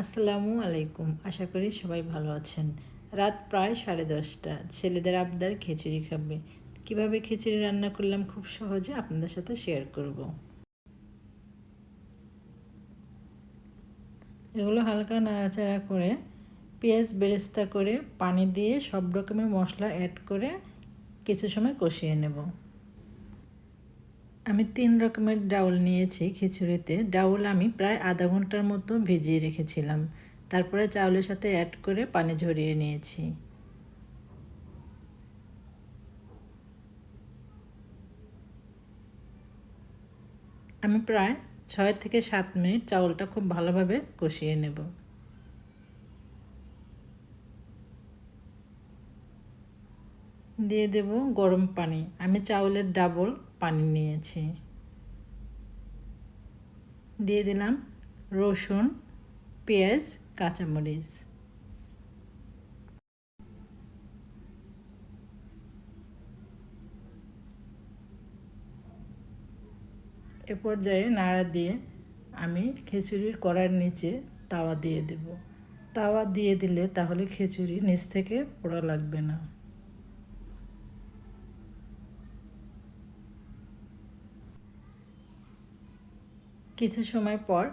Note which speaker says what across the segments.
Speaker 1: আসসালামু আলাইকুম। আশা করি সবাই ভালো আছেন। রাত প্রায় সাড়ে দশটা। ছেলেদের আবদার খিচুড়ি খাবে। কীভাবে খিচুড়ি রান্না করলাম খুব সহজে আপনাদের সাথে শেয়ার করব। এগুলো হালকা নাড়াচাড়া করে পেঁয়াজ বেরেস্তা করে পানি দিয়ে সব রকমের মশলা অ্যাড করে কিছু সময় কষিয়ে নেব। আমি তিন রকমের ডাউল নিয়েছি খিচুড়িতে। ডাউল আমি প্রায় আধা ঘণ্টার মতো ভিজিয়ে রেখেছিলাম। তারপরে চাউলের সাথে অ্যাড করে পানি ঝরিয়ে নিয়েছি। আমি প্রায় ছয় থেকে সাত মিনিট চাউলটা খুব ভালোভাবে কষিয়ে নেব। দিয়ে দেব গরম পানি। আমি চাউলের ডাবল পানি নিয়েছি। দিয়ে দিলাম রসুন, পেঁয়াজ, কাঁচামরিচ। এ পর্যায়ে নাড়া দিয়ে আমি খিচুড়ির কড়ার নিচে তাওয়া দিয়ে দেব। তাওয়া দিয়ে দিলে তাহলে খিচুড়ি নিচ থেকে পোড়া লাগবে না। কিছু সময় পর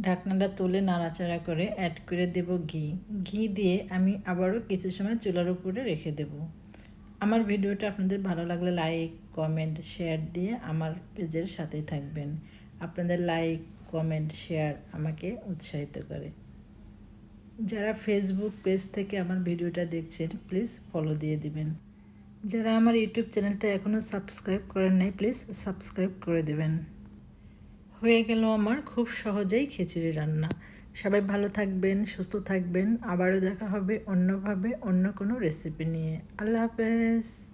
Speaker 1: ঢাকনাটা তুলে নাড়াচাড়া করে অ্যাড করে দেব ঘি। ঘি দিয়ে আমি আবারও কিছু সময় চুলার উপরে রেখে দেব। আমার ভিডিওটা আপনাদের ভালো লাগলে লাইক কমেন্ট শেয়ার দিয়ে আমার পেজের সাথেই থাকবেন। আপনাদের লাইক কমেন্ট শেয়ার আমাকে উৎসাহিত করে। যারা ফেসবুক পেজ থেকে আমার ভিডিওটা দেখছেন প্লিজ ফলো দিয়ে দিবেন। যারা আমার ইউটিউব চ্যানেলটা এখনও সাবস্ক্রাইব করেন নাই প্লিজ সাবস্ক্রাইব করে দেবেন। হয়ে গেল আমার খুব সহজেই খিচুড়ি রান্না। সবাই ভালো থাকবেন, সুস্থ থাকবেন। আবারও দেখা হবে অন্যভাবে অন্য কোনো রেসিপি নিয়ে। আল্লাহ হাফেজ।